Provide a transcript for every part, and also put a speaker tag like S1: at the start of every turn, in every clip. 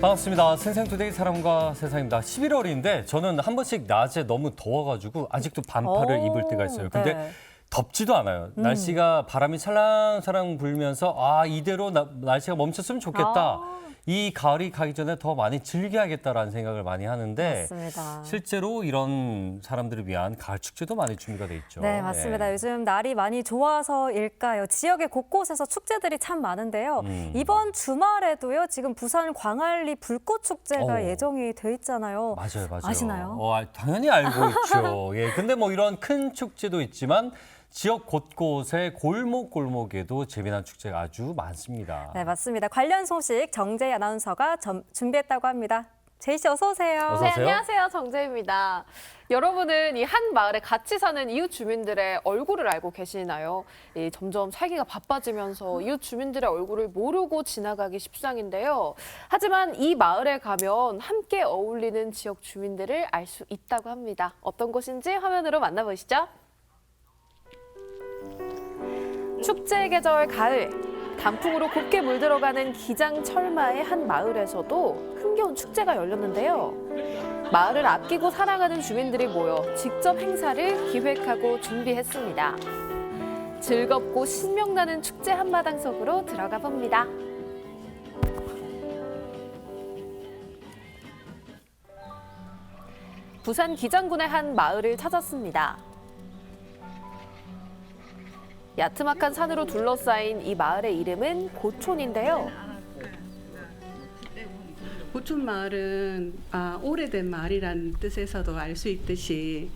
S1: 반갑습니다. 생생투데이 사람과 세상입니다. 11월인데 저는 한 번씩 낮에 너무 더워가지고 아직도 반팔을
S2: 오,
S1: 입을 때가 있어요. 근데
S2: 네.
S1: 덥지도 않아요. 날씨가 바람이 찰랑찰랑 불면서 아 이대로 나- 날씨가 멈췄으면 좋겠다.
S2: 아.
S1: 이 가을이 가기 전에 더 많이 즐겨야겠다라는 생각을 많이 하는데
S2: 맞습니다.
S1: 실제로 이런 사람들을 위한 가을 축제도 많이 준비가 돼 있죠.
S2: 네, 맞습니다.
S1: 예.
S2: 요즘 날이 많이 좋아서일까요? 지역의 곳곳에서 축제들이 참 많은데요.
S1: 음.
S2: 이번 주말에도요, 지금 부산 광안리 불꽃 축제가
S1: 어.
S2: 예정이 돼 있잖아요.
S1: 맞아요, 맞아요.
S2: 아시나요?
S1: 어, 아, 당연히 알고 있죠. 예, 근데 뭐 이런 큰 축제도 있지만 지역 곳곳에 골목 골목에도 재미난 축제가 아주 많습니다.
S2: 네, 맞습니다. 관련 소식 정재희 아나운서가 점- 준비했다고 합니다. 제이 씨 어서 오세요.
S1: 어서
S3: 네,
S1: 오세요.
S3: 안녕하세요. 정재입니다. 여러분은 이 한 마을에 같이 사는 이웃 주민들의 얼굴을 알고 계시나요? 이 점점 살기가 바빠지면서 이웃 주민들의 얼굴을 모르고 지나가기 십상인데요. 하지만 이 마을에 가면 함께 어울리는 지역 주민들을 알 수 있다고 합니다. 어떤 곳인지 화면으로 만나보시죠. 축제의 계절 가을. 단풍으로 곱게 물들어가는 기장 철마의 한 마을에서도 흥겨운 축제가 열렸는데요. 마을을 아끼고 사랑하는 주민들이 모여 직접 행사를 기획하고 준비했습니다. 즐겁고 신명나는 축제 한마당 속으로 들어가 봅니다. 부산 기장군의 한 마을을 찾았습니다. 야트막한 산으로 둘러싸인 이 마을의 이름은 고촌인데요.
S4: 고촌 마을은 아, 오래된 마을이라는 뜻에서도 알 수 있듯이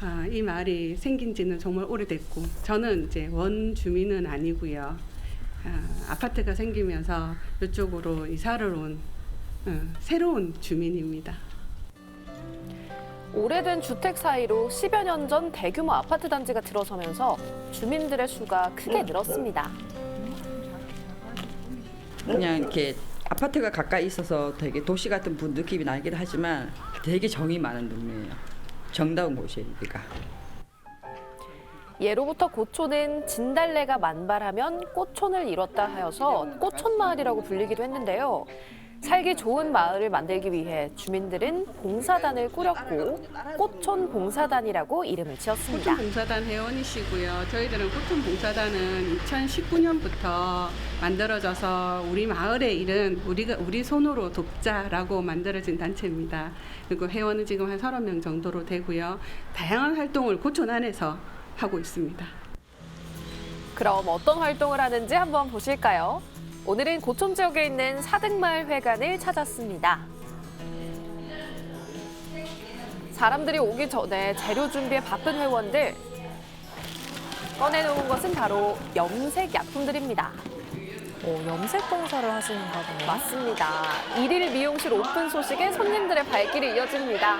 S4: 아, 이 마을이 생긴 지는 정말 오래됐고 저는 이제 원 주민은 아니고요. 아, 아파트가 생기면서 이쪽으로 이사를 온 어, 새로운 주민입니다.
S3: 오래된 주택 사이로 10여 년 전 대규모 아파트 단지가 들어서면서 주민들의 수가 크게 늘었습니다.
S5: 그냥 이렇게 아파트가 가까이 있어서 되게 도시 같은 분 느낌이 나긴 하지만 되게 정이 많은 동네예요. 정다운 곳이에요, 여기가.
S3: 예로부터 고촌은 진달래가 만발하면 꽃촌을 이뤘다 하여서 꽃촌마을이라고 불리기도 했는데요. 살기 좋은 마을을 만들기 위해 주민들은 봉사단을 꾸렸고 꽃촌 봉사단이라고 이름을 지었습니다.
S4: 고촌 봉사단 회원이시고요. 저희들은 고촌 봉사단은 2019년부터 만들어져서 우리 마을의 일은 우리가 우리 손으로 돕자라고 만들어진 단체입니다. 그리고 회원은 지금 한 30명 정도로 되고요. 다양한 활동을 고촌 안에서 하고 있습니다.
S3: 그럼 어떤 활동을 하는지 한번 보실까요? 오늘은 고촌 지역에 있는 사등마을 회관을 찾았습니다. 사람들이 오기 전에 재료 준비에 바쁜 회원들 꺼내놓은 것은 바로 염색 약품들입니다.
S2: 오, 염색 봉사를 하시는가 보네요.
S3: 맞습니다. 일일 미용실 오픈 소식에 손님들의 발길이 이어집니다.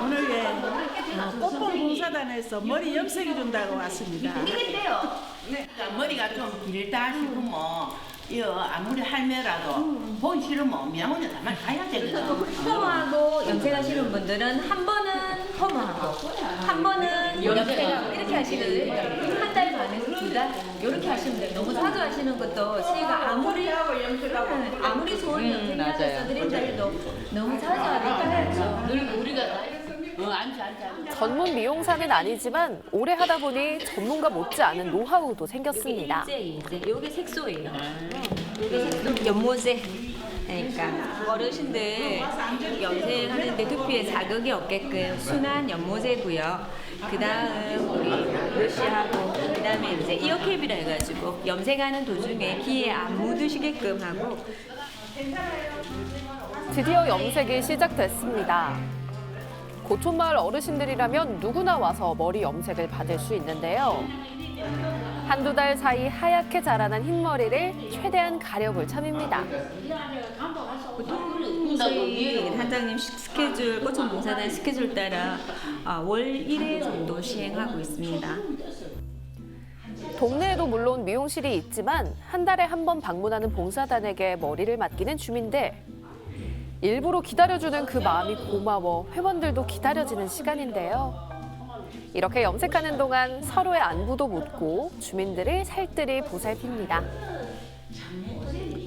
S6: 오늘 예, 어, 꽃봉 봉사단에서 머리 염색해 준다고 왔습니다.
S7: 그러니까 머리가 좀 길다 싶으면 이거 아무리 할매라도 보기 싫으면 미양원에 가만 가야 되거든.
S8: 펌하고 염색하시는 분들은 한 번은 펌하고 한 번은 염색하고 이렇게 하시거든요. 한달 반에서 두달 이렇게 하시면 돼요. 너무 자주 하시는 것도 저희가 아무리 음, 아무리 좋은 염색약을 써드린다 해도 너무 자주 하니까 늘 우리가
S7: 어, 앉아 앉아. 앉아.
S3: 전문 미용사는 아니지만 오래 하다 보니 전문가 못지않은 노하우도 생겼습니다.
S8: 이제 이제 요게 색소예요. 요게 색소 연모제. 그러니까 어르신들 염색하는데 두피에 자극이 없게끔 순한 연모제고요. 그 다음 우리 브러쉬하고 그 다음에 이제 이어캡이라 해가지고 염색하는 도중에 피에 안 묻으시게끔 하고
S3: 드디어 염색이 시작됐습니다. 고촌마을 어르신들이라면 누구나 와서 머리 염색을 받을 수 있는데요. 한두 달 사이 하얗게 자라난 흰머리를 최대한 가려볼 참입니다.
S8: 보통 저희 단장님 스케줄 꽃촌 봉사단 스케줄 따라 아, 월 1회 정도 시행하고 있습니다.
S3: 동네에도 물론 미용실이 있지만 한 달에 한 번 방문하는 봉사단에게 머리를 맡기는 주민들. 일부러 기다려주는 그 마음이 고마워 회원들도 기다려지는 시간인데요. 이렇게 염색하는 동안 서로의 안부도 묻고 주민들을 살뜰히 보살핍니다.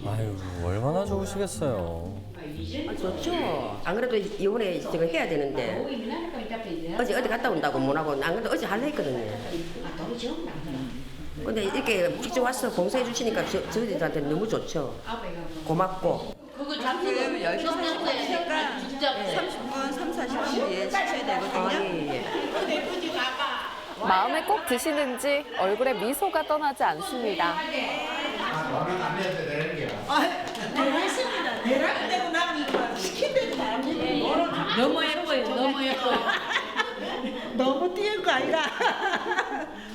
S1: 아유 얼마나 좋으시겠어요.
S9: 아, 좋죠. 안 그래도 이번에 지금 해야 되는데 어제 어디 갔다 온다고 못하고 안 그래도 어제 할래 했거든요. 근데 이렇게 직접 와서 봉사해 주시니까 저, 저희들한테 너무 좋죠. 고맙고.
S5: 지금 10시 40분이니까 30분, 3, 40분 뒤에 시켜야 되거든요.
S9: 아, 예, 예.
S3: 마음에 꼭 드시는지 얼굴에 미소가 떠나지 않습니다.
S6: 대략 되고 나니까 시킨 대로 다 합니다.
S7: 너무 예뻐요. 너무 예뻐요.
S6: 너무 띄는 거 아이가?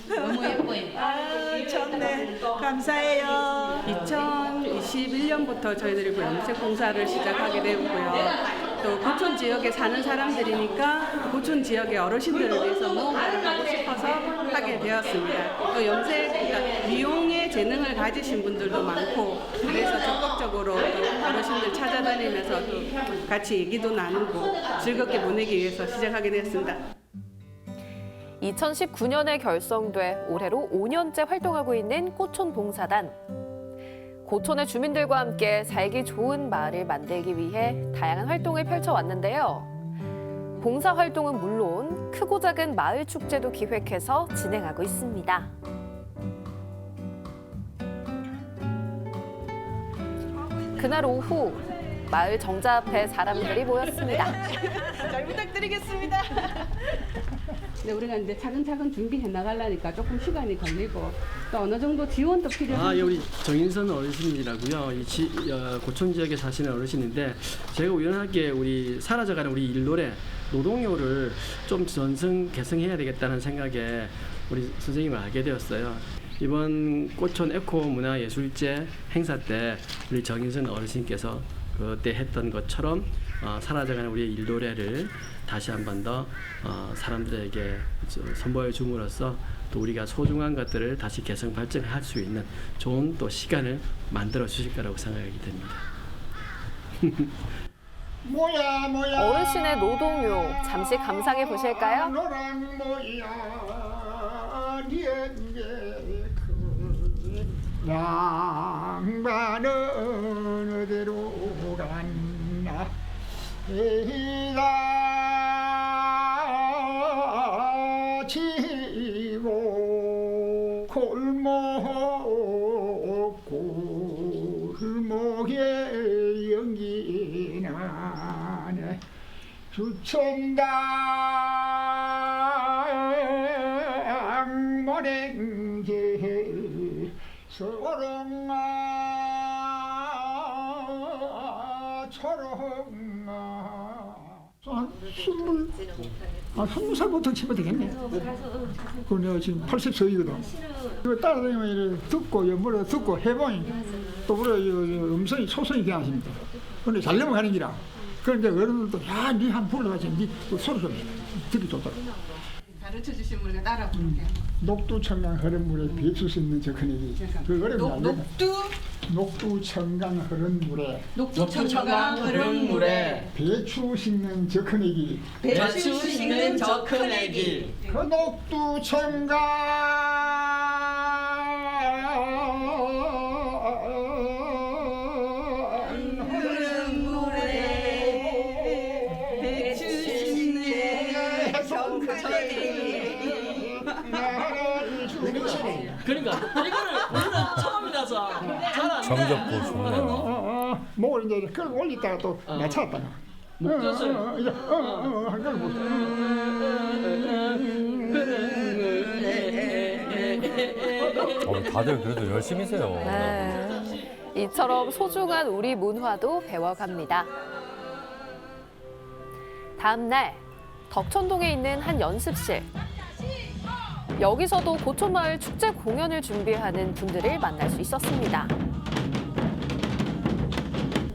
S7: 너무 예뻐요.
S6: 아, 좋네. 감사해요.
S4: 2021년부터 저희들이 그 염색 봉사를 시작하게 되었고요. 또 고촌 지역에 사는 사람들이니까 고촌 지역의 어르신들을 위해서 무언가를 하고 싶어서 하게 되었습니다. 또 염색, 그러니까 미용의 재능을 가지신 분들도 많고 그래서 적극적으로 또 어르신들 찾아다니면서 또 같이 얘기도 나누고 즐겁게 보내기 위해서 시작하게 되었습니다.
S3: 2019년에 결성돼 올해로 5년째 활동하고 있는 꽃촌 봉사단. 고촌의 주민들과 함께 살기 좋은 마을을 만들기 위해 다양한 활동을 펼쳐왔는데요. 봉사 활동은 물론 크고 작은 마을 축제도 기획해서 진행하고 있습니다. 그날 오후 마을 정자 앞에 사람들이 모였습니다.
S4: 잘 부탁드리겠습니다. 네, 우리가 이제 차근차근 준비해 나가려니까 조금 시간이 걸리고 또 어느 정도 지원도 필요해요.
S10: 아, 예, 우리 정인선 어르신이라고요. 이 지, 어, 고촌 지역에 사시는 어르신인데 제가 우연하게 우리 사라져가는 우리 일노래 노동요를 좀 전승 개성해야 되겠다는 생각에 우리 선생님을 알게 되었어요. 이번 꽃촌 에코 문화예술제 행사 때 우리 정인선 어르신께서 그때 했던 것처럼 어, 사라져가는 우리 일노래를 다시 한 번 더 어, 사람들에게 저- 선보여 줌으로써 또 우리가 소중한 것들을 다시 개성 발전할 수 있는 좋은 또 시간을 만들어 주실 거라고 생각하게 됩니다.
S11: 모야 모야
S3: 어르신의 노동요 잠시 감상해 보실까요?
S11: 양반은 어디로 이다 지고 골목 골목에 연기 나네 주천당 아 스무 살부터 치면 되겠네. 그 내가 지금 80세이거든. 이거 따라다니면 이래 듣고 연보를 듣고 해보니 또 그래 음성이 소성이 괜찮습니다. 근데 잘 넘어가는 기라. 그런데 어른들도 야, 니한번 불러가지, 니 소리 좀 듣기 좋더라.
S4: 가르쳐 주신 분을 따라 볼게요.
S11: 녹두청강 흐른 물에 배출 수 있는 저크닉이 그 어려운 안 된다. 녹두 청강 흐른 물에
S5: 녹두청강 흐른 물에
S11: 배추 씻는 저크닉이
S5: 배추 씻는 저 큰 애기.
S11: 그 녹두 청강
S1: 정겹고
S11: 어,
S1: 좋네요.
S11: 어, 어, 목을 이제 끌고 올리다가 또 낮췄다가
S10: 목젖을.
S11: 어, 어, 어, 이제 어, 어, 어, 한 걸로 보세요.
S1: 어, 다들 그래도 열심히세요.
S3: 네. 이처럼 소중한 우리 문화도 배워갑니다. 다음 날 덕천동에 있는 한 연습실. 여기서도 고촌마을 축제 공연을 준비하는 분들을 만날 수 있었습니다.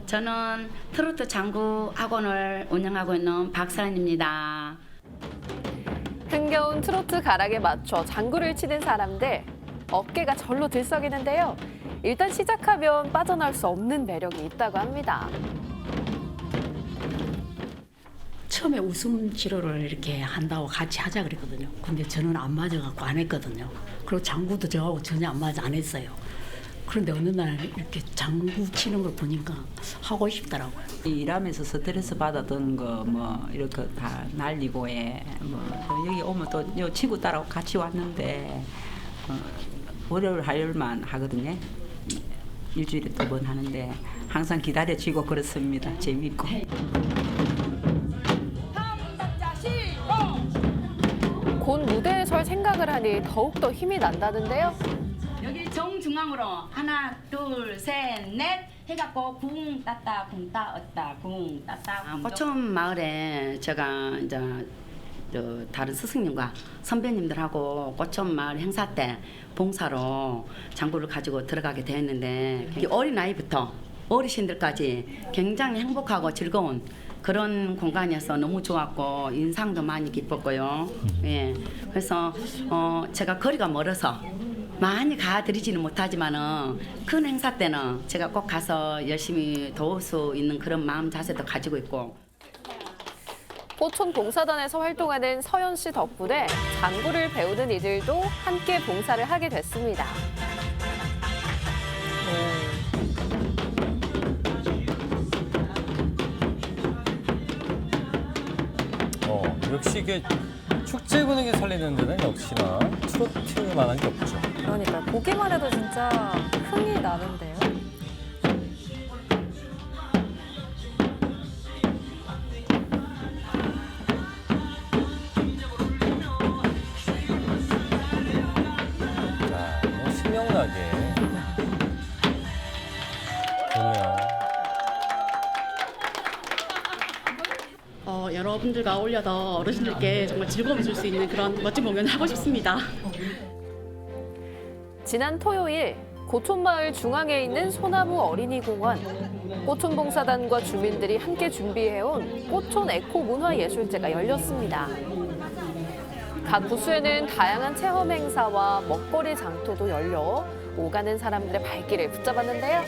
S12: 저는 트로트 장구 학원을 운영하고 있는 박사입니다.
S3: 흥겨운 트로트 가락에 맞춰 장구를 치는 사람들 어깨가 절로 들썩이는데요. 일단 시작하면 빠져나올 수 없는 매력이 있다고 합니다.
S13: 처음에 웃음 치료를 이렇게 한다고 같이 하자 그랬거든요. 근데 저는 안 맞아갖고 안 했거든요. 그리고 장구도 저하고 전혀 안 맞아 안 했어요. 그런데 어느 날 이렇게 장구 치는 걸 보니까 하고 싶더라고요.
S14: 일하면서 스트레스 받았던 거 뭐 이렇게 다 날리고 해. 뭐 여기 오면 또요 친구 따라 같이 왔는데 어, 월요일 화요일만 하거든요. 일주일에 두 번 하는데 항상 기다려지고 그렇습니다. 재밌고.
S3: 곧 무대에 설 생각을 하니 더욱더 힘이 난다는데요.
S12: 여기 정중앙으로. 하나 둘 셋 넷 해갖고 붕 따따 붕 따었다 붕 따따
S13: 꽃촌 마을에 제가 이제 저 다른 스승님과 선배님들하고 꽃촌 마을 행사 때 봉사로 장구를 가지고 들어가게 되었는데 이 어린 아이부터 어르신들까지 굉장히 행복하고 즐거운 그런 공간이어서 너무 좋았고 인상도 많이 깊었고요. 예, 그래서 어 제가 거리가 멀어서 많이 가드리지는 못하지만은 큰 행사 때는 제가 꼭 가서 열심히 도울 수 있는 그런 마음 자세도 가지고 있고
S3: 포촌 봉사단에서 활동하는 서연 씨 덕분에 장구를 배우는 이들도 함께 봉사를 하게 됐습니다.
S1: 어, 역시 이게 축제 분위기 살리는 데는 역시나 트로트만한 게 없죠.
S2: 그러니까 보기만 해도 진짜 흥이 나는데요.
S15: 어, 여러분들과 어울려서 어르신들께 정말 즐거움을 줄 수 있는 그런 멋진 공연을 하고 싶습니다.
S3: 지난 토요일 고촌마을 중앙에 있는 소나무 어린이공원 꽃촌봉사단과 주민들이 함께 준비해온 꽃촌 에코 문화예술제가 열렸습니다. 각 부스에는 다양한 체험 행사와 먹거리 장터도 열려 오가는 사람들의 발길을 붙잡았는데요.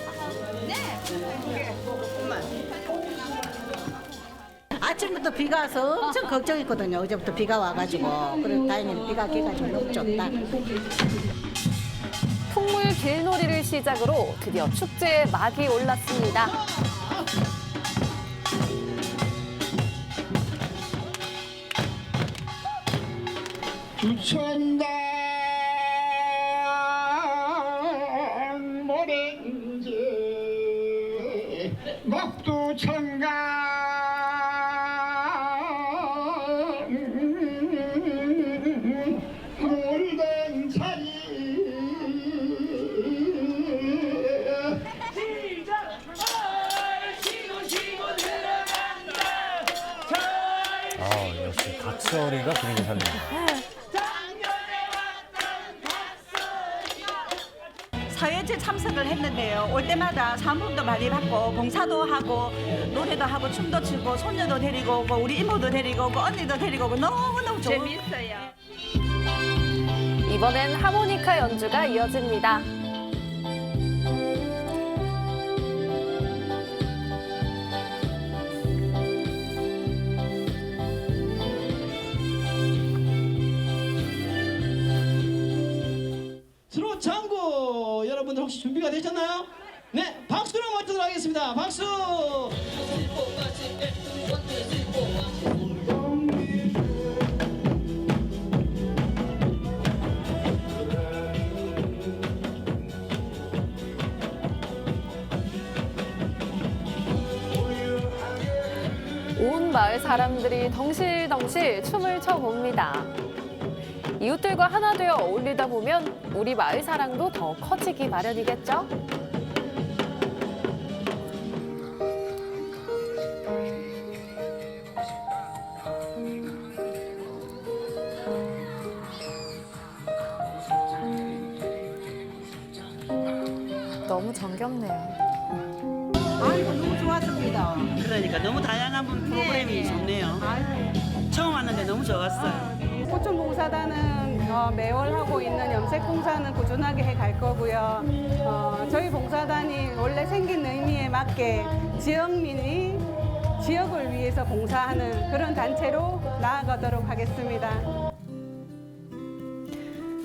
S6: 아침부터 비가 와서 엄청 걱정했거든요. 어제부터 비가 와가지고. 그래서 다행히 비가 개가지고 너무 좋다.
S3: 풍물 길놀이를 시작으로 드디어 축제의 막이 올랐습니다.
S1: 각설이가 분위기 살립니다.
S16: 사회제 참석을 했는데요. 올 때마다 사물도 많이 받고 봉사도 하고 노래도 하고 춤도 추고 손녀도 데리고 오고 우리 이모도 데리고 오고 언니도 데리고 오고 너무너무 좋은
S3: 재밌어요. 이번엔 하모니카 연주가 이어집니다.
S17: 여러분들 혹시 준비가 되셨나요? 네, 박수로 먼저 하겠습니다. 박수.
S3: 온 마을 사람들이 덩실덩실 춤을 춰봅니다. 이웃들과 하나 되어 어울리다 보면 우리 마을 사랑도 더 커지기 마련이겠죠?
S2: 너무 정겹네요.
S6: 아이고, 너무 좋았습니다.
S18: 그러니까 너무 다양한 프로그램이 좋네요. 처음 왔는데 너무 좋았어요.
S4: 꽃촌 봉사단은 어, 매월 하고 있는 염색 봉사는 꾸준하게 해 갈 거고요. 어, 저희 봉사단이 원래 생긴 의미에 맞게 지역민이 지역을 위해서 봉사하는 그런 단체로 나아가도록 하겠습니다.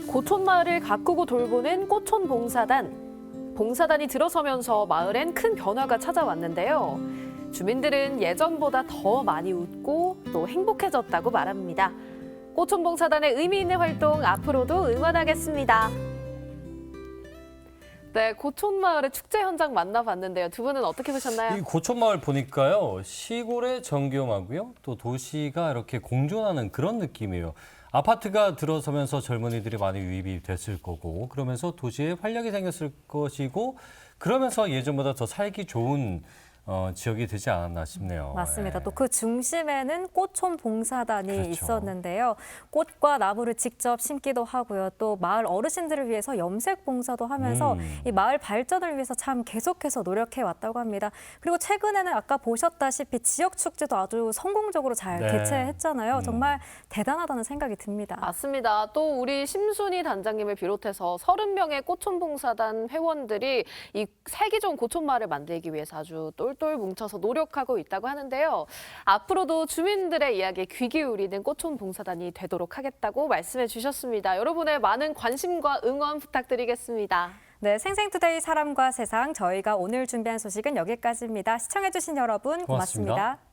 S3: 고촌 마을을 가꾸고 돌보는 꽃촌 봉사단. 봉사단이 들어서면서 마을엔 큰 변화가 찾아왔는데요. 주민들은 예전보다 더 많이 웃고 또 행복해졌다고 말합니다. 꽃촌봉사단의 의미 있는 활동 앞으로도 응원하겠습니다. 네, 고촌마을의 축제 현장 만나봤는데요. 두 분은 어떻게 보셨나요?
S1: 이 고촌마을 보니까요 시골의 정겨움하고요 또 도시가 이렇게 공존하는 그런 느낌이에요. 아파트가 들어서면서 젊은이들이 많이 유입이 됐을 거고 그러면서 도시에 활력이 생겼을 것이고 그러면서 예전보다 더 살기 좋은 어, 지역이 되지 않았나 싶네요.
S2: 맞습니다.
S1: 예.
S2: 또그 중심에는 꽃촌 봉사단이
S1: 그렇죠.
S2: 있었는데요. 꽃과 나무를 직접 심기도 하고요. 또 마을 어르신들을 위해서 염색 봉사도 하면서
S1: 음.
S2: 이 마을 발전을 위해서 참 계속해서 노력해 왔다고 합니다. 그리고 최근에는 아까 보셨다시피 지역 축제도 아주 성공적으로 잘
S3: 네.
S2: 개최했잖아요.
S3: 음.
S2: 정말 대단하다는 생각이 듭니다.
S3: 맞습니다. 또 우리 심순희 단장님을 비롯해서 30명의 꽃촌 봉사단 회원들이 이 살기 좋은 고촌 마을을 만들기 위해서 아주 똘똘 뭉쳐서 노력하고 있다고 하는데요. 앞으로도 주민들의 이야기에 귀 기울이는 꽃촌 봉사단이 되도록 하겠다고 말씀해 주셨습니다. 여러분의 많은 관심과 응원 부탁드리겠습니다.
S2: 네, 생생투데이 사람과 세상 저희가 오늘 준비한 소식은 여기까지입니다. 시청해주신 여러분 고맙습니다.
S1: 고맙습니다.